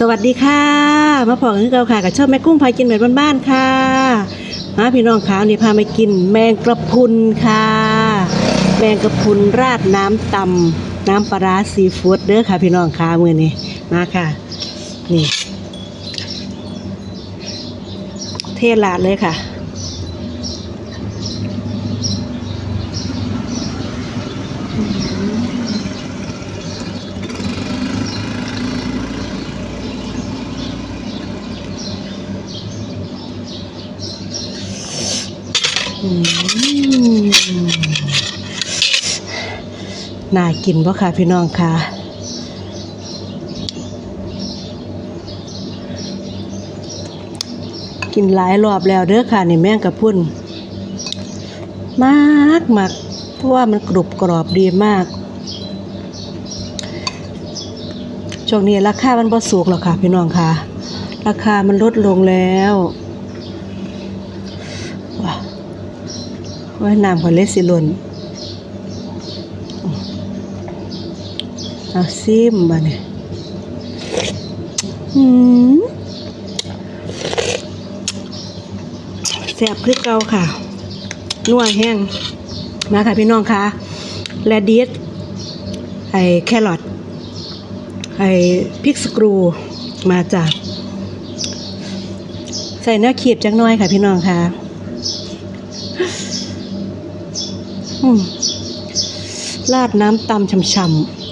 สวัสดีค่ะ มาพอกันเราค่ะกับชอบแม่กุ้งพากินแบบบ้านๆค่ะ มาพี่น้องขาวนี่พามากินแมงกระพุนค่ะ แมงกระพุนราดน้ำตำน้ำปลาซีฟู้ดเด้อค่ะ พี่น้องขามือนี้มาค่ะ นี่ เทลาดเลยค่ะ น่ากินปะค่ะพี่น้องค่ะกินหลายรอบแล้วเด้อค่ะนี่แม่งกระพุ่นมากมากเพราะว่ามันกรุบกรอบดีมากช่วงนี้ราคามันบ่สูงหรอกค่ะ พี่น้องค่ะ ราคามันลดลงแล้วว้าวน้ำขอเลสสิล่น เอาซิมมาเนี่ยอืมแซ่บคือเก่าค่ะนัวแห้งมาค่ะพี่น้องค่ะและดิสไอแครอทไอพริกสกรูมาจากใส่เนื้อขีบจักน้อยค่ะพี่น้องค่ะอืมราดน้ำตำช่ำๆ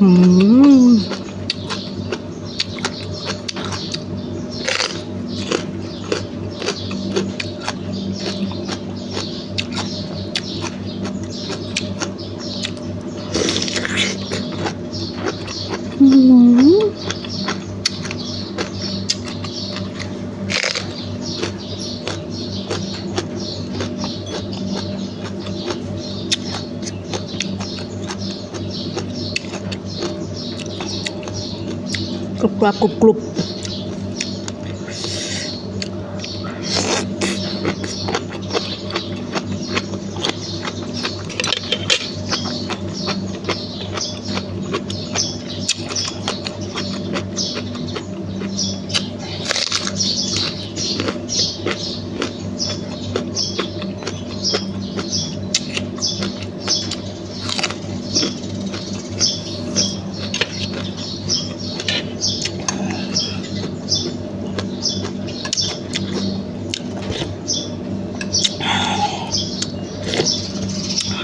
อื กรุบกรอบกรุบกรุบ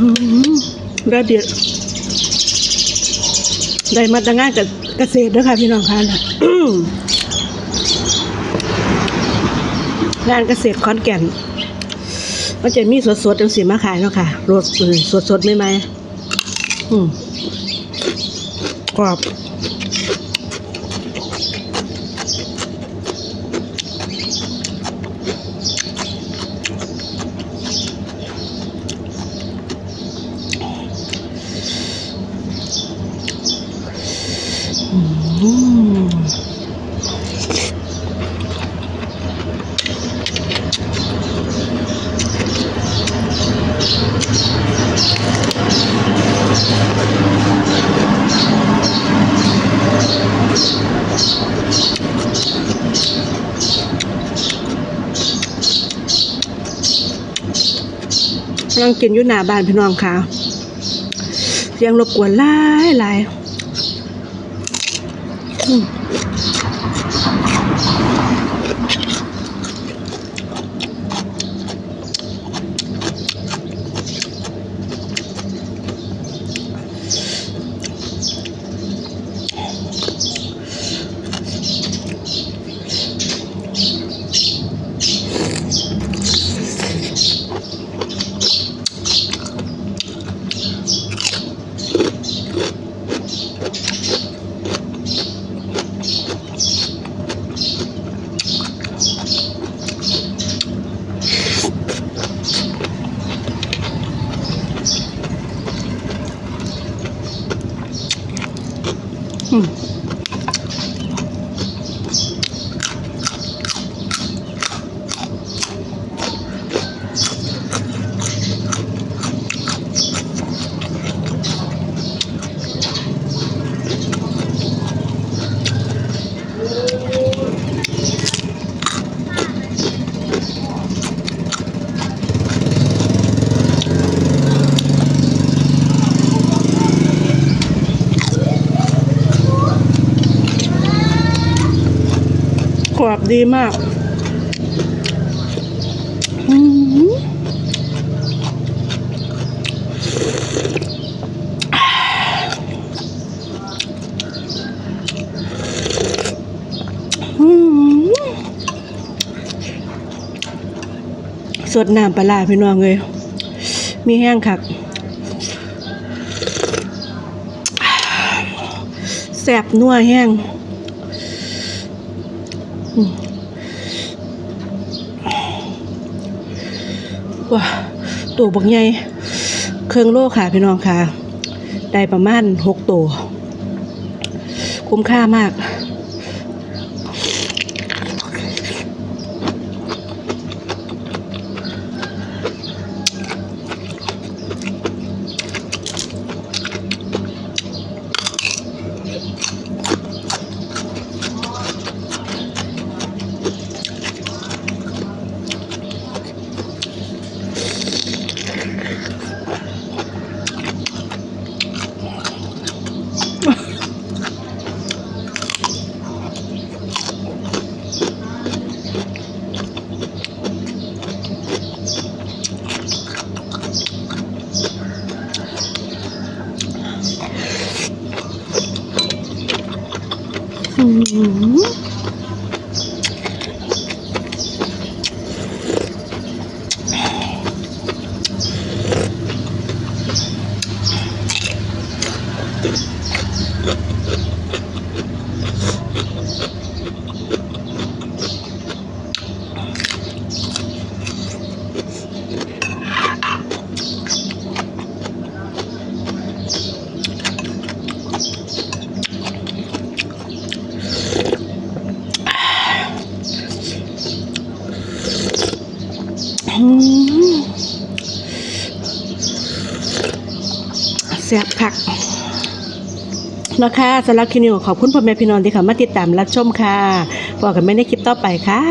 อืม ระเดียดได้มาตั้งงานกับเกษตรด้วยค่ะพี่น้องค่ะงานเกษตรขอนแก่นมันจะมีสดๆจังสีมาขายเนาะค่ะรสสดๆไม่ไหมอืมกรอบ กำลังกินอยู่หน้าบ้านพี่น้องค่ะเสียงรบกวนหลายหลาย อื รอบดีมากอืมอืมสดน้ำปลาพี่น้องเลย มีแห้งคักแสบนัวแห้ง ว้าตัวบักใหญ่เครื่องโลค่ะพี่น้องค่ะ ได้ประมาณหกตัว คุ้มค่ามาก อืมอื แซ่บคักนะคะสำหรับคลิปนี้ขอบคุณพ่อแม่พี่น้องที่เข้ามาติดตามรับชมค่ะพบกันไม่ในคลิปต่อไปค่ะ